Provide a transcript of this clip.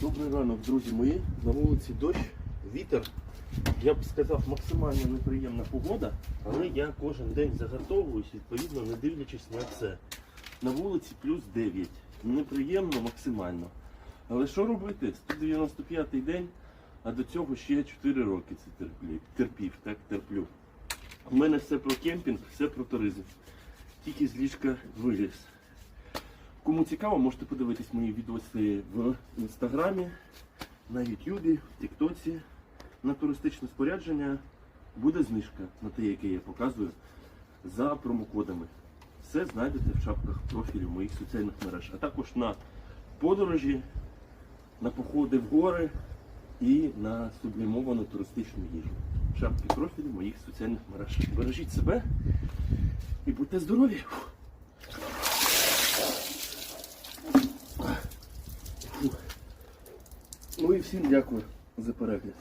Добрий ранок, друзі мої. На вулиці дощ, вітер. Я б сказав, максимально неприємна погода, але я кожен день загартовуюсь, відповідно, не дивлячись на це. На вулиці плюс 9. Неприємно максимально. Але що робити? 195-й день, а до цього ще 4 роки це терплів, терпів, так, терплю. У мене все про кемпінг, все про туризм. Тільки з ліжка виліз. Кому цікаво, можете подивитись мої відоси в інстаграмі, на Ютубі, в Тіктоці. На туристичне спорядження буде знижка на те, яке я показую, за промокодами. Все знайдете в шапках профілю моїх соціальних мереж, а також на подорожі, на походи в гори і на сублімовану туристичну їжу. Шапки профілю моїх соціальних мереж. Бережіть себе і будьте здорові! Ну і всім дякую за перегляд.